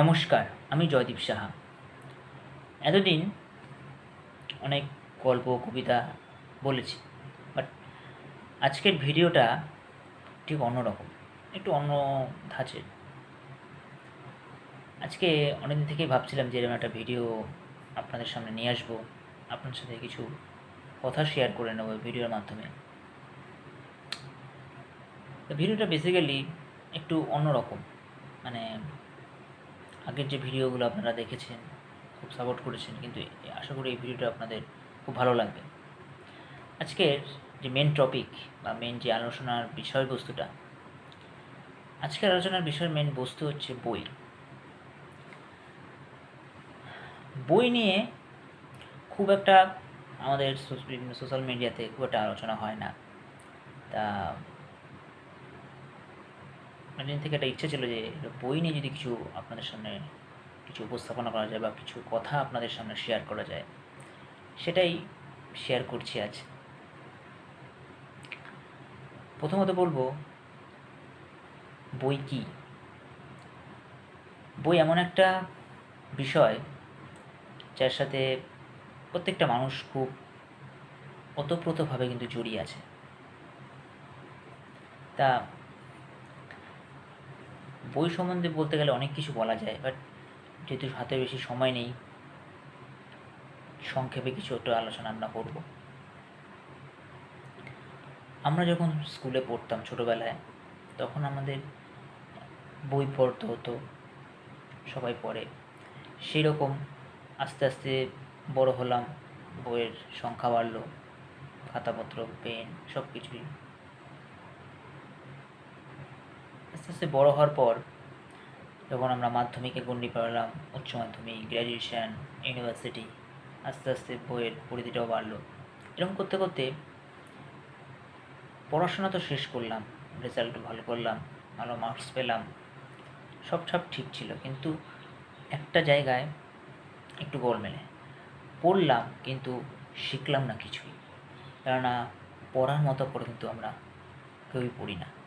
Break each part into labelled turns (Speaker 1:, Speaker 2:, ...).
Speaker 1: নমস্কার, আমি জয়দীপ সাহা। এতদিন অনেক গল্প, কবিতা বলেছি বাট আজকের ভিডিওটা ঠিক অন্যরকম, একটু অন্য ধাঁচের আজকে অনেকদিন থেকেই ভাবছিলাম যে এরকম একটা ভিডিও আপনাদের সামনে নিয়ে আসব আপনার সাথে কিছু কথা শেয়ার করে নেব ভিডিওর মাধ্যমে। ভিডিওটা বেসিক্যালি একটু অন্যরকম মানে আগের যে ভিডিওগুলো আপনারা দেখেছেন, খুব সাপোর্ট করেছেন, কিন্তু আশা করি এই ভিডিওটা আপনাদের খুব ভালো লাগবে। আজকের যে মেন টপিক বা মেন যে আলোচনার বিষয়বস্তুটা, আজকের আলোচনার বিষয়ের মেন বস্তু হচ্ছে বই। বই নিয়ে খুব একটা আমাদের বিভিন্ন সোশ্যাল মিডিয়াতে খুব একটা আলোচনা হয় না। তা অনেকদিন থেকে একটা ইচ্ছে ছিল যে বই নিয়ে যদি কিছু আপনাদের সামনে কিছু উপস্থাপনা করা যায় বা কিছু কথা আপনাদের সামনে শেয়ার করা যায়, সেটাই শেয়ার করছি আজ। প্রথমত বলব, বই কি? বই এমন একটা বিষয় যার সাথে প্রত্যেকটা মানুষ খুব ওতপ্রোতভাবে কিন্তু জড়িয়ে আছে। তা বই সম্বন্ধে বলতে গেলে অনেক কিছু বলা যায় বাট যেহেতু হাতে বেশি সময় নেই, সংক্ষেপে কিছু একটু আলোচনা আমরা করব। আমরা যখন স্কুলে পড়তাম ছোটোবেলায়, তখন আমাদের বই পড়তে হতো, সবাই পড়ে। সেই রকম আস্তে আস্তে বড় হলাম, বইয়ের সংখ্যা বাড়লো, খাতাপত্র, পেন সব কিছুই আস্তে আস্তে বড় হওয়ার পর যখন আমরা মাধ্যমিকে গণ্ডি পারলাম উচ্চ মাধ্যমিক গ্র্যাজুয়েশন ইউনিভার্সিটি আস্তে আস্তে বইয়ের পরিধিটাও বাড়লো। এরকম করতে করতে পড়াশোনা তো শেষ করলাম রেজাল্ট ভালো করলাম, ভালো মার্কস পেলাম, সব সব ঠিক ছিল। কিন্তু একটা জায়গায় একটু গোলমেলে পড়লাম কিন্তু শিখলাম না কিছুই। কেননা পড়ার মতো করে কিন্তু আমরা কেউই পড়ি না।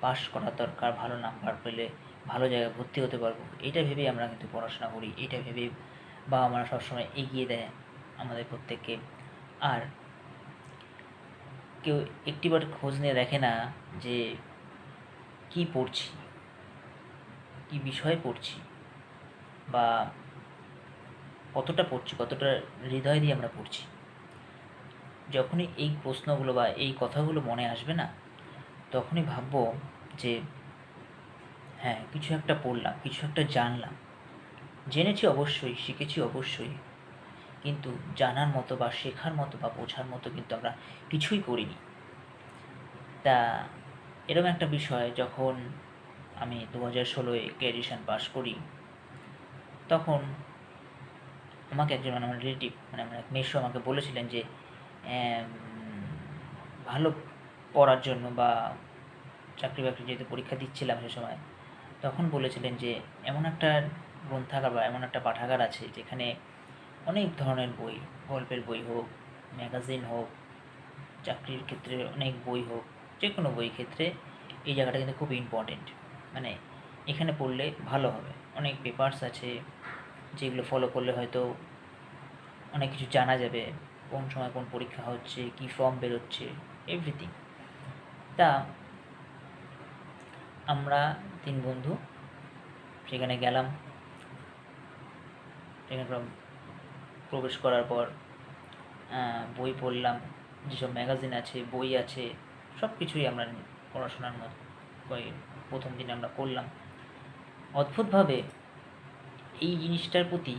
Speaker 1: পাস করার দরকার, ভালো নাম্বার পেলে ভালো জায়গায় ভর্তি হতে পারব। এটা ভেবেই আমরা কিন্তু পড়াশোনা করি, এটা ভেবেই বাবা মারা সবসময় এগিয়ে দেয় আমাদের প্রত্যেককে। আর কেউ একটিবার খোঁজ নিয়ে দেখে না যে কি পড়ছি, কি বিষয়ে পড়ছি, বা কতটা পড়ছি, কতটা হৃদয় দিয়ে আমরা পড়ছি। যখনই এই প্রশ্নগুলো বা এই কথাগুলো মনে আসবে না তখনই ভাববো যে হ্যাঁ কিছু একটা পড়লাম, কিছু একটা জানলাম। জেনেছি অবশ্যই, শিখেছি অবশ্যই। কিন্তু জানার মতো বা শেখার মতো বা বোঝার মতো কিন্তু আমরা কিছুই করিনি। তা এরকম একটা বিষয় যখন আমি দু হাজার ষোলোয় গ্র্যাজুয়েশন পাস করি, তখন আমাকে একজন মানে আমার রিলেটিভ মানে আমার এক মেসো আমাকে বলেছিলেন যে ভালো পড়ার জন্য বা চাকরি বাকরি যেহেতু পরীক্ষা দিচ্ছিলাম সে সময়, তখন বলেছিলেন যে এমন একটা গ্রন্থাগার বা এমন একটা পাঠাগার আছে যেখানে অনেক ধরনের বই, গল্পের বই হোক, ম্যাগাজিন হোক, চাকরির ক্ষেত্রে অনেক বই হোক যে কোনো বই ক্ষেত্রে এই জায়গাটা কিন্তু খুব ইম্পর্টেন্ট মানে এখানে পড়লে ভালো হবে। অনেক পেপার্স আছে যেগুলো ফলো করলে হয়তো অনেক কিছু জানা যাবে, কোন সময় কোন পরীক্ষা হচ্ছে, কী ফর্ম বেরোচ্ছে এভরিথিং তা আমরা তিন বন্ধু, সেখানে গেলাম। সেখানে প্রবেশ করার পর বই পড়লাম, যেসব ম্যাগাজিন আছে, বই আছে সব কিছুই আমরা পড়াশোনার মতো প্রথম দিন আমরা করলাম। অদ্ভুতভাবে এই জিনিসটার প্রতি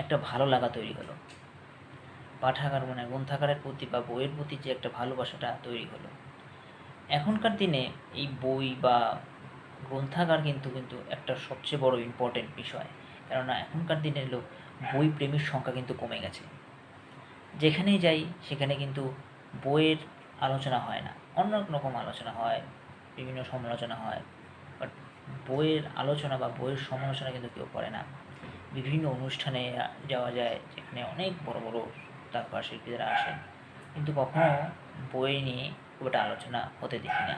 Speaker 1: একটা ভালো লাগা তৈরি হলো। পাঠাগার মানে গ্রন্থাগারের প্রতি বা বইয়ের প্রতি যে একটা ভালোবাসাটা তৈরি হলো। এখনকার দিনে এই বই বা গ্রন্থাগার কিন্তু কিন্তু একটা সবচেয়ে বড় ইম্পর্টেন্ট বিষয়। কেননা এখনকার দিনের লোক বই প্রেমীর সংখ্যা কিন্তু কমে গেছে। যেখানেই যাই, সেখানে কিন্তু বইয়ের আলোচনা হয় না। অন্য রকম আলোচনা হয়, বিভিন্ন সমালোচনা হয় বাট বইয়ের আলোচনা বা বইয়ের সমালোচনা কিন্তু কেউ করে না। বিভিন্ন অনুষ্ঠানে যাওয়া যায়, যেখানে অনেক বড় বড় তারপর শিল্পীরা আসেন। কিন্তু কখনো বই নিয়ে খুব একটা আলোচনা হতে দেখি না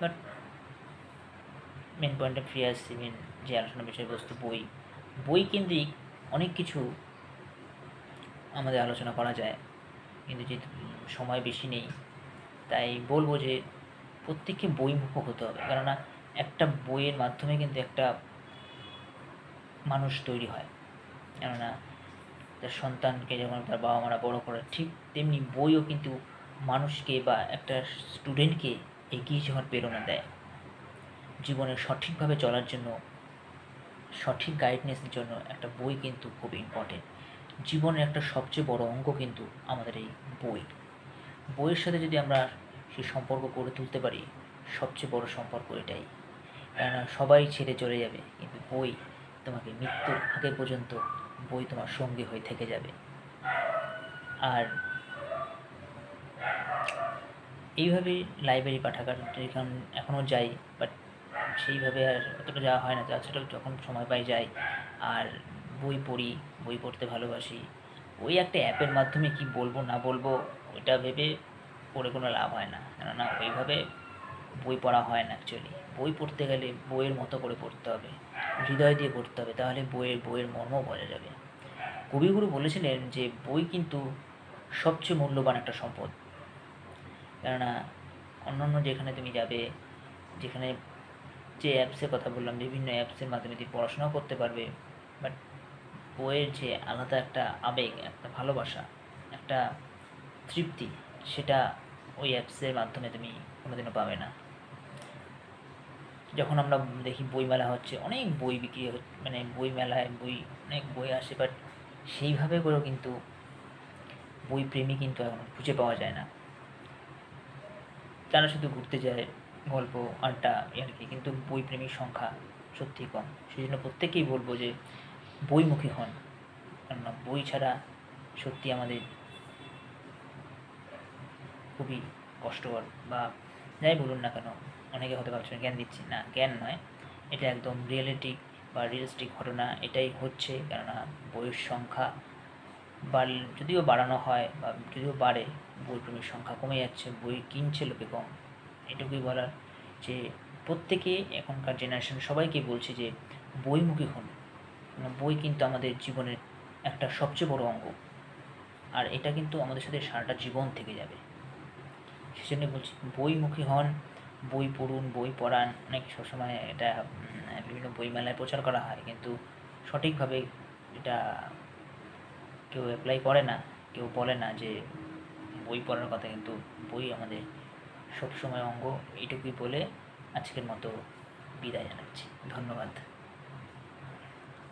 Speaker 1: বাট মেন পয়েন্টে ফিরে আসছি মেন যে আলোচনা বিষয়বস্তু, বই। বই কেন্দ্রিক অনেক কিছু আমাদের আলোচনা করা যায়। কিন্তু যেহেতু সময় বেশি নেই, তাই বলব যে প্রত্যেককে বইমুখ হতে হবে। কেননা একটা বইয়ের মাধ্যমে কিন্তু একটা মানুষ তৈরি হয়। কেননা তার সন্তানকে যেমন তার বাবা মারা বড় করে, ঠিক তেমনি বইও কিন্তু মানুষকে বা একটা স্টুডেন্টকে এগিয়ে যাওয়ার প্রেরণা দেয়। জীবনে সঠিকভাবে চলার জন্য, সঠিক গাইডনেসের জন্য একটা বই কিন্তু খুব ইম্পর্টেন্ট জীবনের একটা সবচেয়ে বড় অঙ্গ কিন্তু আমাদের এই বই। বইয়ের সাথে যদি আমরা সেই সম্পর্ক গড়ে তুলতে পারি, সবচেয়ে বড় সম্পর্ক এটাই। কেননা সবাই ছেড়ে চলে যাবে, কিন্তু বই তোমাকে মৃত্যুর আগে পর্যন্ত বই তোমার সঙ্গী হয়ে থেকে যাবে। আর এইভাবে লাইব্রেরি পাঠাগার যেখান এখনও যাই বাট সেইভাবে আর অতটা যাওয়া হয় না। যা তাছাড়া যখন সময় পাই যাই। আর বই পড়ি, বই পড়তে ভালোবাসি। ওই একটা অ্যাপের মাধ্যমে কি বলব, না বলব, ওইটা ভেবে পড়ে কোনো লাভ হয় না। কেননা ওইভাবে বই পড়া হয় না অ্যাকচুয়ালি বই পড়তে গেলে বইয়ের মতো করে পড়তে হবে। হৃদয় দিয়ে পড়তে হবে, তাহলে বইয়ের বইয়ের মর্ম বোঝা যাবে। কবিগুরু বলেছিলেন যে, বই কিন্তু সবচেয়ে মূল্যবান একটা সম্পদ। কেননা অন্যান্য যেখানে তুমি যাবে, যেখানে যে অ্যাপসের কথা বললাম, বিভিন্ন অ্যাপসের মাধ্যমে তুমি পড়াশোনাও করতে পারবে বাট বইয়ের যে আলাদা একটা আবেগ, একটা ভালোবাসা, একটা তৃপ্তি, সেটা ওই অ্যাপসের মাধ্যমে তুমি কোনোদিনও পাবে না। যখন আমরা দেখি বইমেলা হচ্ছে, অনেক বই বিক্রি মানে বই মেলায় বই, অনেক বই আসে বাট সেইভাবে করেও কিন্তু বই প্রেমী কিন্তু এখন খুঁজে পাওয়া যায় না। তারা শুধু ঘুরতে যায়, গল্প, আড্ডা আর কি। কিন্তু বই প্রেমীর সংখ্যা সত্যি কম। সেই জন্য প্রত্যেকেই বলব যে বইমুখী হন। কেননা বই ছাড়া সত্যি আমাদের খুবই কষ্টকর বা যাই বলুন না কেন, অনেকে হয়তো ভাবছেন জ্ঞান দিচ্ছি। না, জ্ঞান নয়। এটা একদম রিয়েলিটিক বা রিয়েলিস্টিক ঘটনা, এটাই হচ্ছে। কেননা বইয়ের সংখ্যা যদিও বাড়ানো হয় বা যদিও বাড়ে, বই প্রেমীর সংখ্যা কমে যাচ্ছে, বই কিনছে লোকে কম। এটুকুই বলার যে প্রত্যেকে এখনকার জেনারেশন সবাইকে বলছে যে বইমুখী হন। বই কিন্তু আমাদের জীবনের একটা সবচেয়ে বড় অঙ্গ। আর এটা কিন্তু আমাদের সাথে সারাটা জীবন থেকে যাবে। সেজন্য বলছি বইমুখী হন, বই পড়ুন, বই পড়ান। অনেক সবসময় এটা বিভিন্ন বইমেলায় প্রচার করা হয়। কিন্তু সঠিকভাবে এটা কেউ অ্যাপ্লাই করে না, কেউ বলে না যে বই পড়ার কথা, কিন্তু বই আমাদের সবসময় অঙ্গ এটুকুই বলে আজকের মতো বিদায় জানাচ্ছি। ধন্যবাদ।